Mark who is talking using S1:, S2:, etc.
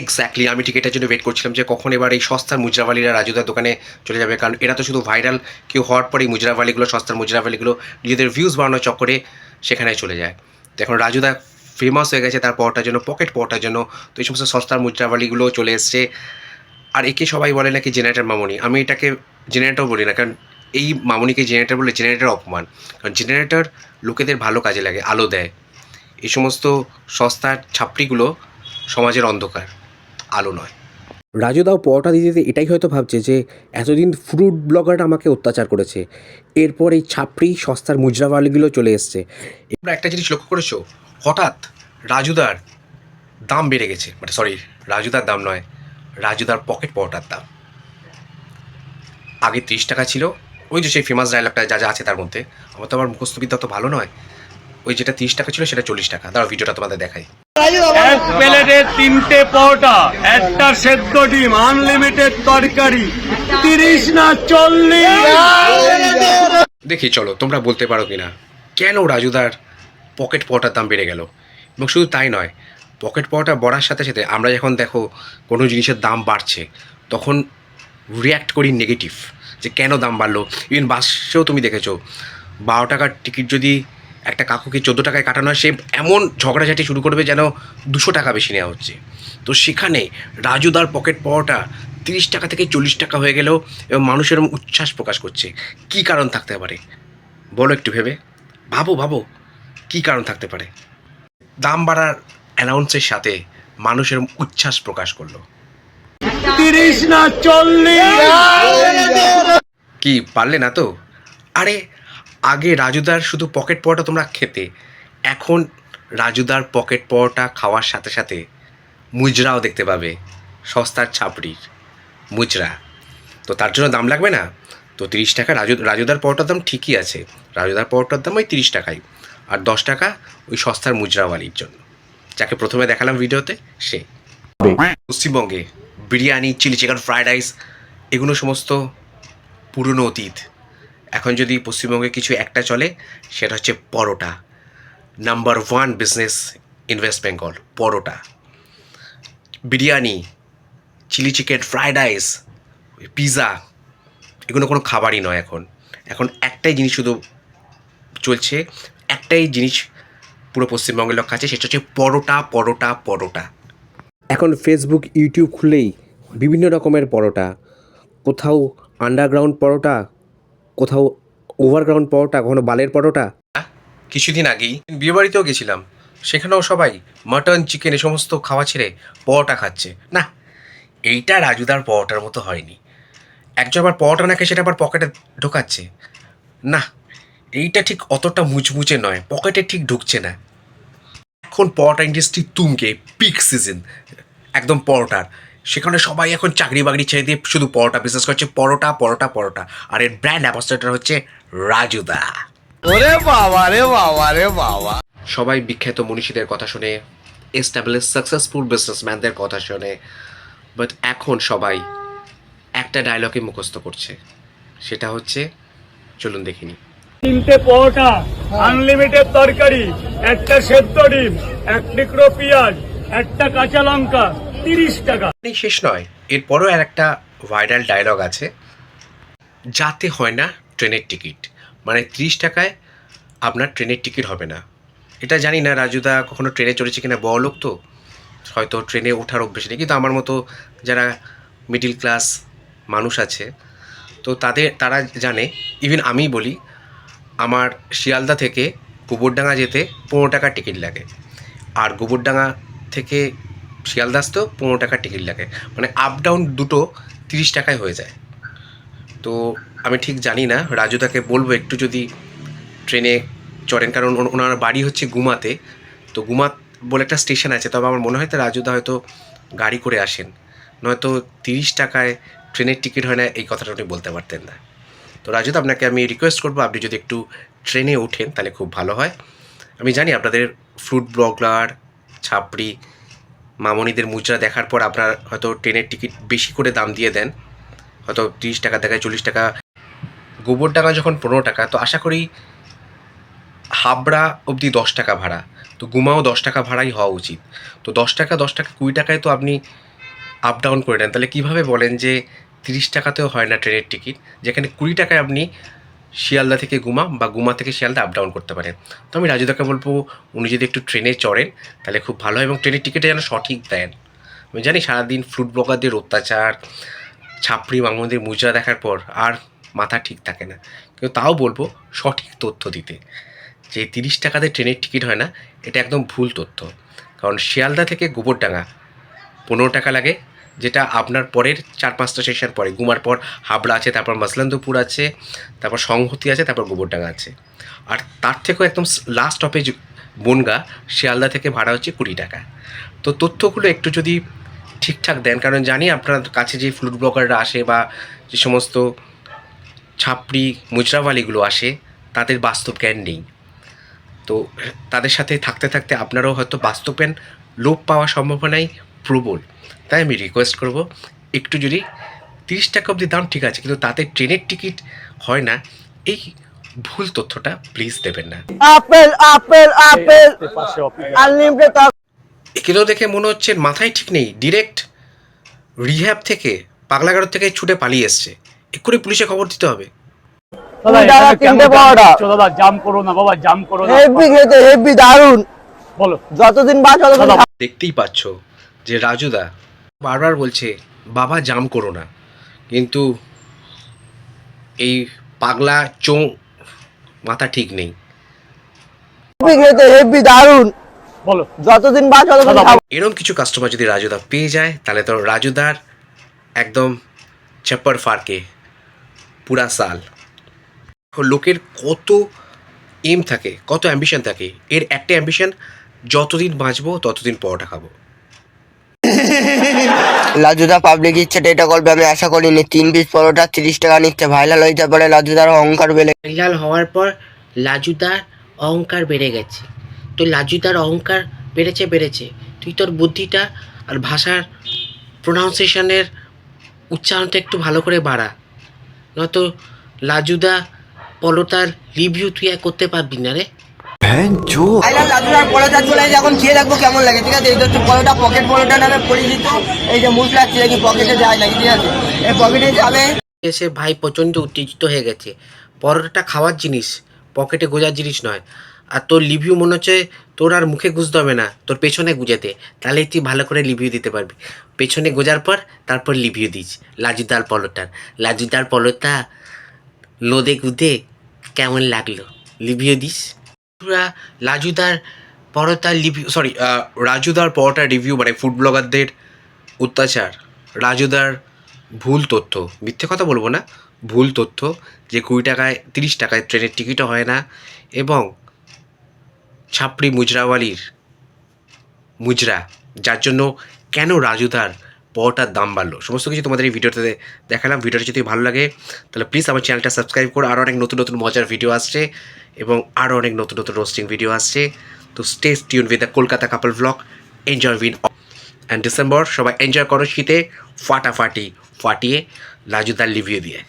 S1: Exactly আমি ঠিক এটার জন্য ওয়েট করছিলাম যে কখন এবার এই সস্তার মুজরাওয়ালিরা রাজুদার দোকানে চলে যাবে। কারণ এরা তো শুধু ভাইরাল কেউ হওয়ার পরেই মুজরাওয়ালিগুলো, সস্তার মুজরাওয়ালিগুলো নিজেদের ভিউজ বাড়ানোর চক্করে সেখানে চলে যায়। তো এখন রাজুদা ফেমাস হয়ে গেছে তার পরটার জন্য পকেট পরটার জন্য। তো এই সমস্ত সস্তার মুজরাওয়ালিগুলো চলে এসছে। আর একে সবাই বলে নাকি জেনারেটার মামনি। আমি এটাকে জেনারেটর বলি না, কারণ এই মামনিকে জেনারেটর বলে জেনারেটর অপমান। কারণ জেনারেটর লোকেদের ভালো কাজে লাগে, আলো দেয়। এই সমস্ত সস্তার ছাপড়িগুলো সমাজের অন্ধকার। আলো নয়।
S2: রাজুদাও পরোটা দিতে দিতে এটাই হয়তো ভাবছে যে এতদিন ফ্রুট ব্লগার আমাকে অত্যাচার করেছে। এরপর এই ছাপড়ি সস্তার মুজরাওয়ালিগুলো চলে এসছে।
S1: তোমরা একটা জিনিস লক্ষ্য করেছ? হঠাৎ রাজুদার দাম বেড়ে গেছে। মানে সরি রাজুদার দাম নয় রাজুদার পকেট পরোটার দাম। আগে ত্রিশ টাকা ছিল ওই যে সেই ফেমাস ডায়লগটা যা যা আছে তার মধ্যে। আমার তো আমার মুখস্থবিদ্যা তো ভালো নয়। ওই যেটা তিরিশ টাকা ছিল সেটা চল্লিশ টাকা। দাঁড়াও ভিডিওটা তোমাদের দেখাই।
S3: এক প্লেটে তিনটে পরোটা একটা সেদ্ধ ডিম আনলিমিটেড তরকারি তিরিশ না চল্লিশ।
S1: দেখি চলো তোমরা বলতে পারো কিনা। কেন রাজুদার পকেট পরোটার দাম বেড়ে গেল? এবং শুধু তাই নয় পকেট পরোটা বড়ার সাথে সাথে আমরা যখন দেখো কোনো জিনিসের দাম বাড়ছে তখন রিয়্যাক্ট করি নেগেটিভ যে কেন দাম বাড়লো? ইভেন বাসেও তুমি দেখেছ বারো টাকার টিকিট যদি একটা কাকুকে চোদ্দ টাকায় কাটানো হয় সে এমন ঝগড়াঝাটি শুরু করবে যেন দুশো টাকা বেশি নেওয়া হচ্ছে। তো সেখানে রাজুদার পকেট পরোটা তিরিশ টাকা থেকে চল্লিশ টাকা হয়ে গেলেও এবং মানুষ এরকম উচ্ছ্বাস প্রকাশ করছে। কী কারণ থাকতে পারে? বলো একটু ভেবে। ভাবো ভাবো কী কারণ থাকতে পারে? দাম বাড়ার অ্যানাউন্সের সাথে মানুষের উচ্ছ্বাস প্রকাশ করল।
S3: তিরিশ না চল্লিশ।
S1: কি পারলে না তো? আরে আগে রাজুদার শুধু পকেট পরোটা তোমরা খেতে। এখন রাজুদার পকেট পরোটা খাওয়ার সাথে সাথে মুজরাও দেখতে পাবে, সস্তার ছাপড়ির মুজরা। তো তার জন্য দাম লাগবে না? তো তিরিশ টাকা রাজু, রাজুদার পরোটার দাম ঠিকই আছে। রাজুদার পরোটার দাম ওই তিরিশ টাকাই। আর দশ টাকা ওই সস্তার মুজরাওয়ালির জন্য। যাকে প্রথমে দেখালাম ভিডিওতে, সে। পশ্চিমবঙ্গে biryani, chilli chicken fried rice, এগুলো সমস্ত পুরনো অতীত। এখন যদি পশ্চিমবঙ্গে কিছু একটা চলে, সেটা হচ্ছে paratha. Number one business in West Bengal paratha. Biryani chilli chicken fried rice pizza এগুলো কোনো খাবারই নয় এখন। এখন একটাই জিনিস শুধু চলছে, একটাই জিনিস পুরো পশ্চিমবঙ্গের লোক আছে, সেটা হচ্ছে পরোটা পরোটা পরোটা।
S2: এখন ফেসবুক ইউটিউব খুললেই বিভিন্ন রকমের পরোটা। কোথাও আন্ডারগ্রাউন্ড পরোটা কোথাও ওভারগ্রাউন্ড পরোটা, কখনো বালের পরোটা?
S1: কিছুদিন আগেই বিয়েবাড়িতেও গেছিলাম। সেখানেও সবাই মাটন চিকেন এ সমস্ত খাওয়া ছেড়ে পরোটা খাচ্ছে। না, এইটা রাজুদার পরোটার মতো হয়নি। একজন আবার পরোটা না খেয়ে সেটা আবার পকেটে ঢোকাচ্ছে। না, এইটা ঠিক অতটা মুচমুচে নয়, পকেটে ঠিক ঢুকছে না। এখন পরোটা ইন্ডাস্ট্রি তুমকে পিক সিজন একদম পরোটার। সেখানে সবাই এখন চাকরি বাকরি ছেড়ে দিয়ে শুধু পরোটা বিজনেস করছে। পরোটা পরোটা পরোটা। আর এর ব্র্যান্ড অ্যাম্বাসেডার হচ্ছে রাজুদা
S4: ওরে বাবা রে বাবা রে বাবা।
S1: সবাই বিখ্যাত মনীষীদের কথা শুনে এস্টাবলিশ সাকসেসফুল বিজনেসম্যানদের কথা শুনে বাট এখন সবাই একটা ডায়লগে মুখস্থ করছে। সেটা হচ্ছে চলুন দেখিনি।
S3: তিনটে পরোটা আনলিমিটেড তরকারি একটা সেদ্ধ ডিম এক টুকরো পেঁয়াজ একটা কাঁচা লঙ্কা। তিরিশ টাকা।
S1: শেষ নয়, এরপরও আর একটা ভাইরাল ডায়লগ আছে। যাতে হয় না ট্রেনের টিকিট। মানে ত্রিশ টাকায় আপনার ট্রেনের টিকিট হবে না। এটা জানি না রাজুদা কখনো ট্রেনে চড়েছে কিনা বড় লোক তো। হয়তো ট্রেনে ওঠার অভ্যেস নেই। কিন্তু আমার মতো যারা মিডিল ক্লাস মানুষ আছে, তো তাদের, তারা জানে ইভেন আমি বলি, আমার শিয়ালদা থেকে গোবরডাঙ্গা যেতে পনেরো টাকার টিকিট লাগে। আর গোবরডাঙ্গা থেকে শিয়ালদা আসতেও পনেরো টাকার টিকিট লাগে। মানে আপ ডাউন দুটো তিরিশ টাকায় হয়ে যায়। তো আমি ঠিক জানি না রাজুদাকে বলব একটু যদি ট্রেনে চড়েন, কারণ ওনার বাড়ি হচ্ছে গুমাতে। তো গুমা বলে একটা স্টেশন আছে, তবে আমার মনে হয় তো রাজুদা হয়তো গাড়ি করে আসেন। নয়তো তিরিশ টাকায় ট্রেনের টিকিট হয় না, এই কথাটা উনি বলতে পারতেন না। তো রাজুদা, আপনাকে আমি রিকোয়েস্ট করব, আপনি যদি একটু ট্রেনে ওঠেন, তাহলে খুব ভালো হয়। আমি জানি আপনাদের ফ্রুট ব্লগার ছাপড়ি মামনিদের মুদ্রা দেখার পর আপনার হয়তো ট্রেনের টিকিট বেশি করে দাম দিয়ে দেন। হয়তো তিরিশ টাকা দেখায় চল্লিশ টাকা। গোবর টাকা যখন পনেরো টাকা, তো আশা করি হাবড়া অবধি দশ টাকা ভাড়া, তো গুমাও দশ টাকা ভাড়াই হওয়া উচিত। তো দশ টাকা দশ টাকা, কুড়ি টাকায় তো আপনি আপ ডাউন করে নেন তাহলে কীভাবে বলেন যে তিরিশ টাকাতেও হয় না ট্রেনের টিকিট? যেখানে কুড়ি টাকায় আপনি শিয়ালদা থেকে গুমা বা গুমা থেকে শিয়ালদা আপ ডাউন করতে পারে। তো আমি রাজুদাকে বলব, উনি যদি একটু ট্রেনে চড়েন, তাহলে খুব ভালো হয় এবং ট্রেনের টিকিটে যেন সঠিক দেন। আমি জানি সারাদিন ফ্রুট ব্লগারদের অত্যাচার, ছাপড়ি মাঙ্গনদের মুজরা দেখার পর আর মাথা ঠিক থাকে না। কিন্তু তাও বলব, সঠিক তথ্য দিতে। যে তিরিশ টাকাতে ট্রেনের টিকিট হয় না, এটা একদম ভুল তথ্য। কারণ শিয়ালদা থেকে গোবরডাঙ্গা, পনেরো টাকা লাগে যেটা আপনার পরের চার পাঁচটা স্টেশন পরে। গুমার পর হাবড়া আছে, তারপর মসলান্দপুর আছে, তারপর সংহতি আছে, তারপর গোবরডাঙ্গা আছে। আর তার থেকেও একদম লাস্ট স্টপেজ বনগা, শিয়ালদা থেকে ভাড়া হচ্ছে কুড়ি টাকা। তো তথ্যগুলো একটু যদি ঠিকঠাক দেন, কারণ জানি আপনার কাছে যে ফ্লুট ব্লগাররা আসে বা যে সমস্ত ছাপড়ি, মুজরাওয়ালিগুলো আসে, তাদের বাস্তব জ্ঞান নেই। তো তাদের সাথে থাকতে থাকতে আপনারাও হয়তো বাস্তব জ্ঞান লোপ পাওয়ার সম্ভাবনাই প্রবল তাই আমি রিকোয়েস্ট করব একটু যদি তিরিশ টাকা অবধি দাম ঠিক আছে কিন্তু তাতে ট্রেনের টিকিট হয় না এই ভুল তথ্যটা প্লিজ দেবেন না।
S5: আপেল আপেল আপেল
S1: এগুলো দেখে মনে হচ্ছে মাথায় ঠিক নেই ডিরেক্ট রিহ্যাব থেকে পাগলাগারো থেকে ছুটে পালিয়ে এসছে। এক্ষুনি পুলিশে খবর দিতে হবে।
S3: দাদা
S5: দাদা,
S3: এখানে কেন
S5: তিনটে
S3: জাম
S5: পরোটা।
S3: দিচ্ছ? দাদা জাম করো না বাবা জাম করো না।
S5: হেভি খেতে হেভি দারুণ
S3: বলো।
S5: যতদিন বাদ
S1: দেখতেই পাচ্ছ যে রাজুদা বারবার বলছে বাবা জাম করো না। কিন্তু এই পাগলা চোঁ মাথা ঠিক নেই।
S5: হেভি দারুণ
S3: বলো।
S5: যতদিন
S1: এরম কিছু কাস্টমার যদি রাজুদা পেয়ে যায় তাহলে তো রাজুদার একদম চপ্পর ফারকে পুরা সাল। লোকের কত এম থাকে কত অ্যাম্বিশন থাকে। এর একটা অ্যাম্বিশন যতদিন বাঁচবো ততদিন পরোটা খাব।
S6: লাজুদা পাবলিক ইচ্ছেটা এটা করবে আমি আশা করিনি। তিন পিস পরোটা তিরিশ টাকা নিচ্ছে। ভাইরাল হইতে পারে লাজুদার অহংকার বেড়ে
S7: ভাইরাল হওয়ার পর লাজুদার অহংকার বেড়ে গেছে। তো লাজুদার অহংকার বেড়েছে বেড়েছে। তুই তোর বুদ্ধিটা আর ভাষার প্রোনাউন্সিয়েশনের উচ্চারণটা একটু ভালো করে বাড়া। নয়তো লাজুদা পলতার রিভিউ তুই আর করতে পারবি না রে।
S6: ভাইরাল লাজুদার পরোটা চলে এসে খেয়ে দেখব কেমন লাগে ঠিক আছে? এই হচ্ছে পরোটা পকেট পরোটা নামে পরিচিত। এই যে মুখ লাগছে নাকি পকেটে যায় নাকি ঠিক আছে? এই পকেটে যাবে।
S7: এসে ভাই প্রচণ্ড উত্তেজিত হয়ে গেছে। পরোটাটা খাওয়ার জিনিস পকেটে গোজার জিনিস নয়। আর তোর রিভিউ মনে হচ্ছে তোর আর মুখে গুজতে হবে না তোর পেছনে গুজাতে। তাহলে তুই ভালো করে রিভিউ দিতে পারবি। পেছনে গোজার পর তারপর রিভিউ দিস। লাজুদার পলোটার লাজুদার পলোটা লোদে গুদে কেমন লাগল? রিভিউ দিস। পুরা লাজুদার পরোটার রিভিউ
S1: সরি রাজুদার পরোটা রিভিউ মানে ফুড ব্লগারদের অত্যাচার। রাজুদার ভুল তথ্য, মিথ্যে কথা বলব না, ভুল তথ্য যে কুড়ি টাকায়, তিরিশ টাকায় ট্রেনের টিকিটও হয় না এবং ছাপড়ি মুজরাওয়ালির মুজরা, যার জন্য কেন রাজুদার পরোটার দাম বাড়লো? সমস্ত কিছু তোমাদের এই ভিডিওতে দেখালাম। ভিডিওটা যদি ভালো লাগে, তাহলে প্লিজ আমার চ্যানেলটা সাবস্ক্রাইব করো। আরও অনেক নতুন নতুন মজার ভিডিও আসছে। এবং আরও অনেক নতুন নতুন রোস্টিং ভিডিও আসছে। তো stay tune with the Kolkata couple blog enjoy win and December সবাই এনজয় করো শীতে। ফাটাফাটি, ফাটিয়ে, লাজুদার লিভিয়ে দিয়ে।